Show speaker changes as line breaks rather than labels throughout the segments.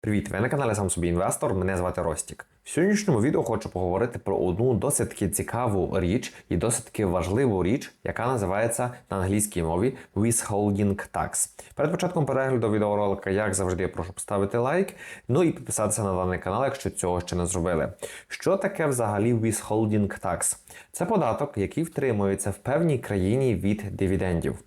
Привіт, ви на каналі Сам собі інвестор. Мене звати Ростік. В сьогоднішньому відео хочу поговорити про одну досить таки цікаву річ і досить таки важливу річ, яка називається на англійській мові withholding tax. Перед початком перегляду відеоролика, як завжди, я прошу поставити лайк, ну і підписатися на даний канал, якщо цього ще не зробили. Що таке взагалі withholding tax? Це податок, який втримується в певній країні від дивідендів.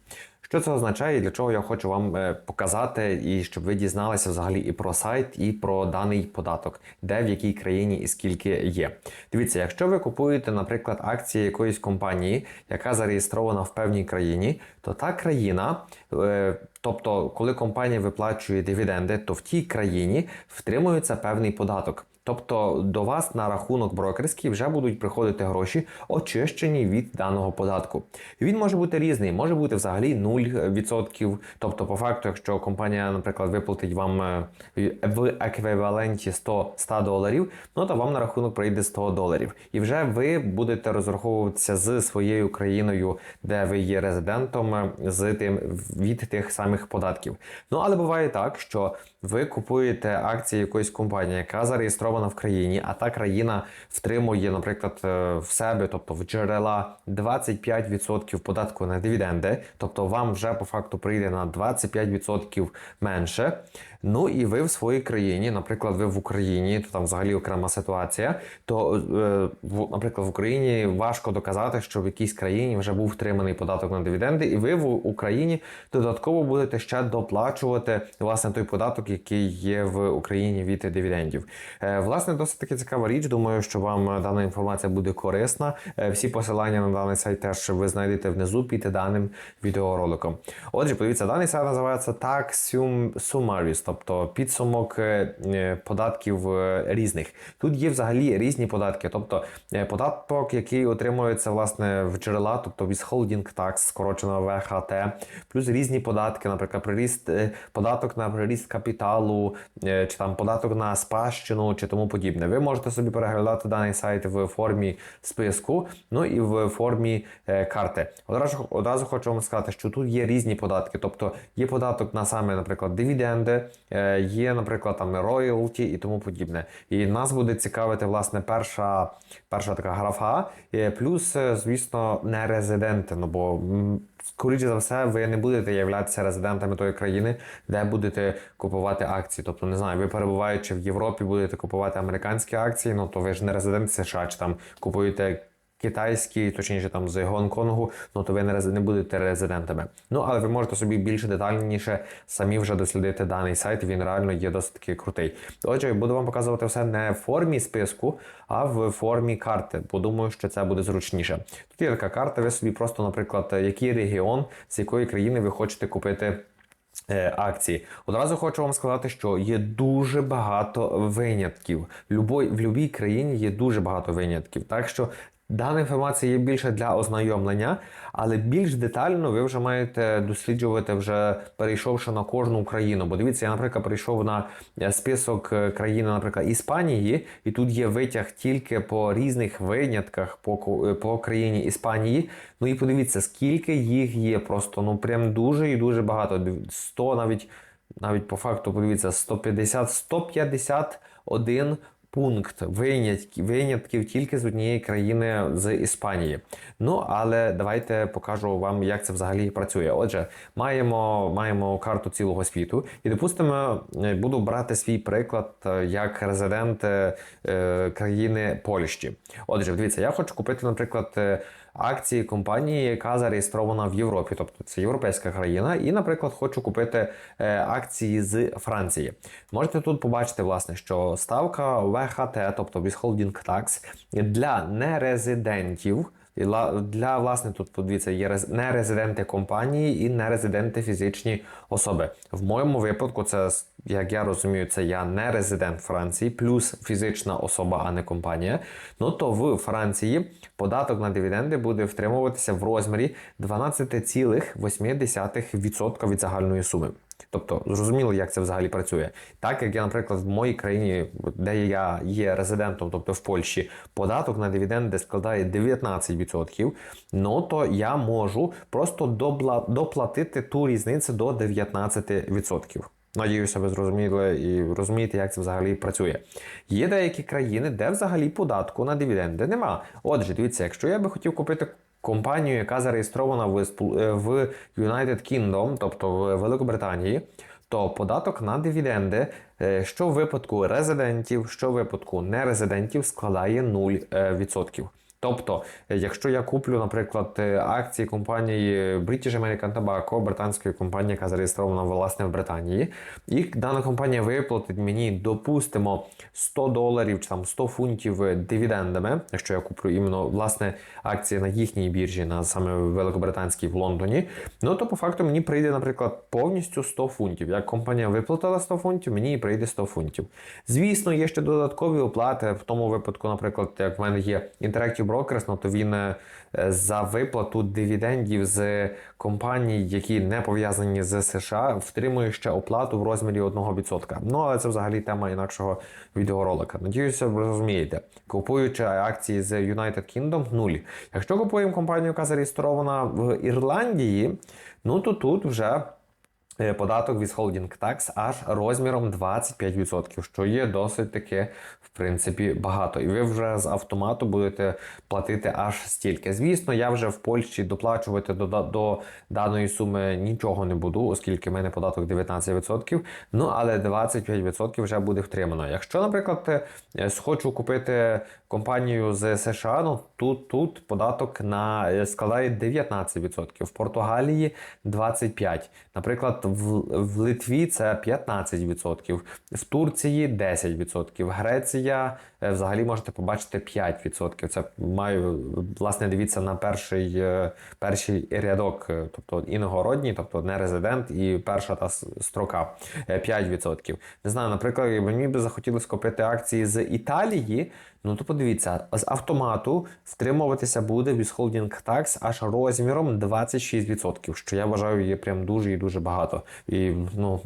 Що це означає і для чого я хочу вам е, показати, і щоб ви дізналися взагалі і про сайт, і про даний податок, де в якій країні і скільки є. Дивіться, якщо ви купуєте, наприклад, акції якоїсь компанії, яка зареєстрована в певній країні, то та країна, е, тобто, коли компанія виплачує дивіденди, то в тій країні втримується певний податок. Тобто до вас на рахунок брокерський вже будуть приходити гроші, очищені від даного податку. Він може бути різний, може бути взагалі 0%. Тобто, по факту, якщо компанія, наприклад, виплатить вам е, в еквіваленті 100 100 доларів, ну то вам на рахунок прийде 100 доларів. І вже ви будете розраховуватися з своєю країною, де ви є резидентом, е, з тим від тих самих податків. Ну але буває так, що ви купуєте акції якоїсь компанії, яка зареєстрована в країні, а та країна втримує, наприклад, е, в себе, тобто в джерела 25% податку на дивіденди, тобто вам вже по факту прийде на 25% менше. Ну і ви в своїй країні, наприклад, ви в Україні, то там взагалі окрема ситуація. То, е, наприклад, в Україні важко доказати, що в якійсь країні вже був втриманий податок на дивіденди, і ви в Україні додатково будете ще доплачувати власне той податок, який є в Україні від дивідендів. Власне, досить таки цікава річ. Думаю, що вам дана інформація буде корисна. Е, всі посилання на даний сайт теж ви знайдете внизу під даним відеороликом. Отже, подивіться, даний сайт називається Tax Sum- Summaries, тобто підсумок е, е, податків різних. Тут є взагалі різні податки, тобто податок, який отримується власне в джерела, тобто withholding tax, скорочено ВХТ, плюс різні податки, наприклад, приріст податок на приріст капіталу, чи там податок на спадщину, чи тому подібне. Ви можете собі переглядати даний сайт в формі списку, ну і в формі е, карти. Одразу, одразу хочу вам сказати, що тут є різні податки, тобто є податок на саме, наприклад, дивіденди, е, є, наприклад, там роялті і тому подібне. І нас буде цікавити, власне, перша, перша така графа, е, плюс, е, звісно, не резиденти, ну бо. Скоріше за все, ви не будете являтися резидентами тої країни, де будете купувати акції. Тобто, не знаю, ви перебуваючи в Європі, будете купувати американські акції, ну то ви ж не резидент США, чи там купуєте китайські, точніше там з Гонконгу, ну то ви не, будете резидентами. Ну але ви можете собі більше детальніше самі вже дослідити даний сайт. Він реально є досить таки крутий. Отже, буду вам показувати все не в формі списку, а в формі карти. Подумаю, що це буде зручніше. Тут є така карта. Ви собі просто, наприклад, який регіон, з якої країни ви хочете купити. е, Акції. Одразу хочу вам сказати, що є дуже багато винятків. Любой, в будь-якій країні є дуже багато винятків. Так що дана інформація є більше для ознайомлення, але більш детально ви вже маєте досліджувати, вже перейшовши на кожну країну. Бо дивіться, я, наприклад, перейшов на е, список е, країни, наприклад, Іспанії, і тут є витяг тільки по різних винятках по, е, по країні Іспанії. Ну і подивіться, скільки їх є. Просто ну прям дуже і дуже багато. Див- 100 навіть навіть по факту подивіться 150 151 пункт винятків, винятків тільки з однієї країни з Іспанії. Ну але давайте покажу вам, як це взагалі працює. Отже, маємо, маємо карту цілого світу, і допустимо, е, буду брати свій приклад е, як резидент е, е, країни Польщі. Отже, дивіться, я хочу купити, наприклад. Акції компанії, яка зареєстрована в Європі, тобто це європейська країна, і, наприклад, хочу купити е, акції з Франції. Можете тут побачити, власне, що ставка ВХТ, тобто withholding tax, для нерезидентів. Для власне тут подивіться, є рез- нерезиденти компанії і нерезиденти фізичні особи. В моєму випадку, це як я розумію, це я не резидент Франції, плюс фізична особа, а не компанія. Ну то в Франції податок на дивіденди буде втримуватися в розмірі 12,8% від загальної суми. Тобто, зрозуміло, як це взагалі працює. Так як я, наприклад, в моїй країні, де я є резидентом, тобто в Польщі, податок на дивіденди складає 19%, ну то я можу просто доплатити ту різницю до 19%. Надіюся, ви зрозуміли і розумієте, як це взагалі працює. Є деякі країни, де взагалі податку на дивіденди нема. Отже, дивіться, якщо я би хотів купити компанію, яка зареєстрована в е, в United Kingdom, тобто в Великобританії, то податок на дивіденди, е, що в випадку резидентів, що в випадку нерезидентів, складає 0%. Тобто, якщо я куплю, наприклад, е, акції компанії British American Tobacco, британської компанії, яка зареєстрована власне в Британії, і дана компанія виплатить мені, допустимо, 100 доларів чи там 100 фунтів е, дивідендами, якщо я куплю іменно власне акції на їхній біржі, на саме великобританській в Лондоні, ну то по факту мені прийде, наприклад, повністю 100 фунтів. Як компанія виплатила 100 фунтів, мені прийде 100 фунтів. Звісно, є ще додаткові оплати. В тому випадку, наприклад, як в мене є Interactive Brokers, ну то він е, за виплату дивідендів з компаній, які не пов'язані з США, втримує ще оплату в розмірі 1%. Ну але це взагалі тема інакшого відеоролика. Надіюся, ви розумієте. Купуючи акції з United Kingdom, нуль. Якщо купуємо компанію, яка зареєстрована в Ірландії, ну то тут вже. Е, Податок withholding tax аж розміром 25%, що є досить таки, в принципі, багато. І ви вже з автомату будете платити аж стільки. Звісно, я вже в Польщі доплачувати до, до даної суми нічого не буду, оскільки в мене податок 19%. Ну, але 25% вже буде втримано. Якщо, наприклад, е, хочу купити компанію з США, ну тут, тут податок на е, складає 19%, в Португалії 25%. Наприклад, в, в Литві це 15%, в Турції 10%, Греція взагалі можете побачити 5%. Це маю, власне, дивіться на перший, е, перший рядок, е, тобто іногородній, тобто не резидент, і перша та строка е, 5%. Не знаю, наприклад, мені би захотілося купити акції з Італії. Ну то подивіться, з автомату втримуватися буде withholding tax аж розміром 26%, що я вважаю є прям дуже і дуже багато. І ну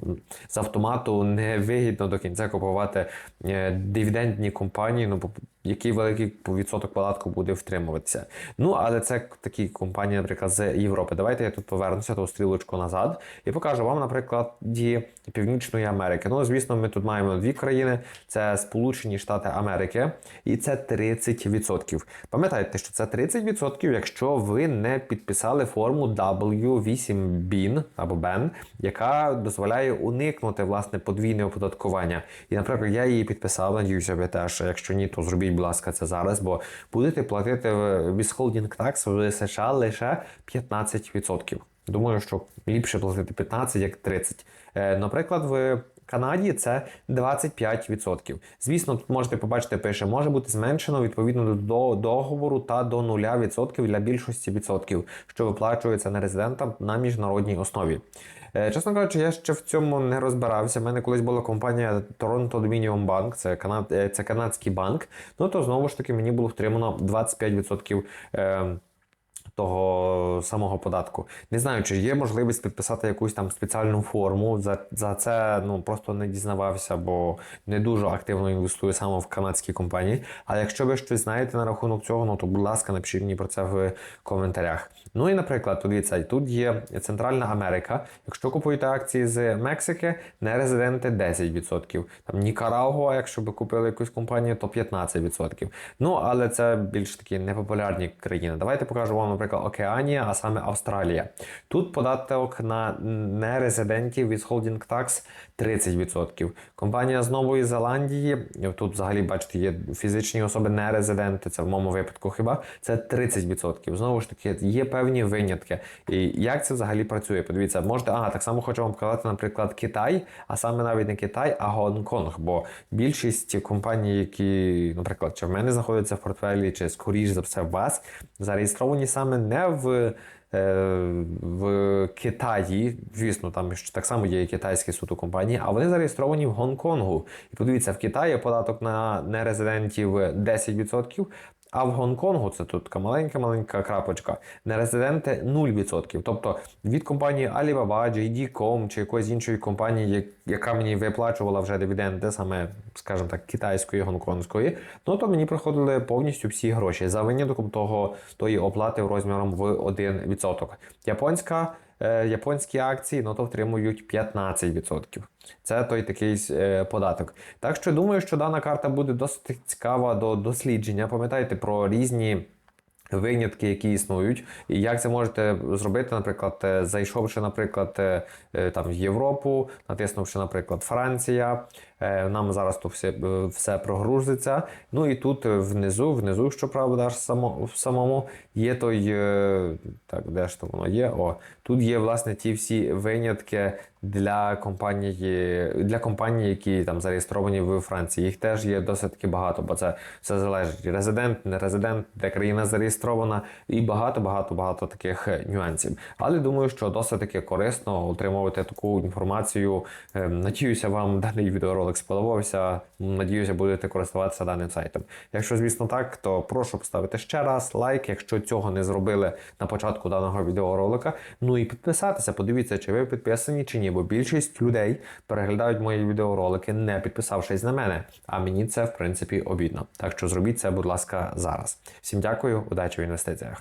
з автомату не вигідно до кінця купувати е, дивідендні компанії, ну бо який великий відсоток податку буде втримуватися. Ну але це такі компанії, наприклад, з Європи. Давайте я тут повернуся ту стрілочку назад і покажу вам, наприклад, ді Північної Америки. Ну, звісно, ми тут маємо дві країни: це Сполучені Штати Америки, і це 30%. Пам'ятайте, що це 30%, якщо ви не підписали форму W8BIN або BEN, яка дозволяє уникнути власне подвійне оподаткування. І, наприклад, я її підписав, надіюся, ви теж. Якщо ні, то зробіть, будь ласка, це зараз, бо будете платити в withholding tax в США лише 15%. Думаю, що ліпше платити 15, як 30%. Наприклад, в Канаді це 25%. Звісно, тут можете побачити, пише, може бути зменшено відповідно до договору та до 0% для більшості відсотків, що виплачується нерезидентам на міжнародній основі. Е, Чесно кажучи, я ще в цьому не розбирався. У мене колись була компанія Toronto Dominion Bank, це, канад... е, це канадський банк. Ну то знову ж таки мені було втримано 25%. Того самого податку. Не знаю, чи є можливість підписати якусь там спеціальну форму. За, за це ну просто не дізнавався, бо не дуже активно інвестую саме в канадські компанії. Але якщо ви щось знаєте на рахунок цього, ну то будь ласка, напишіть мені про це в коментарях. Ну і наприклад, подивіться, тут є Центральна Америка. Якщо купуєте акції з Мексики, нерезиденти 10%. Там Нікарагуа, якщо ви купили якусь компанію, то 15%. Ну але це більш такі непопулярні країни. Давайте покажу вам, наприклад, Океанія, а саме Австралія. Тут податок на нерезидентів від holding tax 30%. Компанія з Нової Зеландії, тут взагалі бачите, є фізичні особи нерезиденти, це в моєму випадку хіба це 30%. Знову ж таки, є певні винятки. І як це взагалі працює? Подивіться, можете, ага, так само хочу вам показати, наприклад, Китай, а саме навіть не Китай, а Гонконг. Бо більшість компаній, які, наприклад, чи в мене знаходяться в портфелі, чи скоріш за все в вас, зареєстровані саме не в. Е, В Китаї, звісно, там ще так само є китайські суто компанії, а вони зареєстровані в Гонконгу. І подивіться, в Китаї податок на нерезидентів 10%, а в Гонконгу це тут така маленька-маленька крапочка. Нерезиденти 0%. Тобто від компанії Alibaba, JD.com чи якоїсь іншої компанії, яка мені виплачувала вже дивіденди, саме, скажімо так, китайської, гонконгської, ну то мені приходили повністю всі гроші за винятком того тої оплати розміром в 1%. Японська японські акції, ну то отримують 15%. Це той такий е, податок. Так що думаю, що дана карта буде досить цікава до дослідження. Пам'ятайте про різні. Винятки, які існують, і як це можете зробити, наприклад, е, зайшовши, наприклад, е, е, там в Європу, натиснувши, наприклад, Франція. Е, Нам зараз то все, все прогрузиться. Ну і тут е, внизу, внизу, щоправда, аж само, в самому є той. е, Так, де ж то воно є? О, тут є власне ті всі винятки для компанії, для компаній, які там зареєстровані в Франції. Їх теж є досить таки багато, бо це все залежить резидент, не резидент, де країна зареєстрована, і багато, багато, багато таких нюансів. Але думаю, що досить таки корисно отримувати таку інформацію. Е, Надіюся, вам даний відеоролик сподобався. Надіюся, будете користуватися даним сайтом. Якщо, звісно, так, то прошу поставити ще раз лайк, якщо цього не зробили на початку даного відеоролика. Ну і підписатися. Подивіться, чи ви підписані чи ні, бо більшість людей переглядають мої відеоролики, не підписавшись на мене. А мені це в принципі обідно. Так що зробіть це, будь ласка, зараз. Всім дякую, удачі в інвестиціях.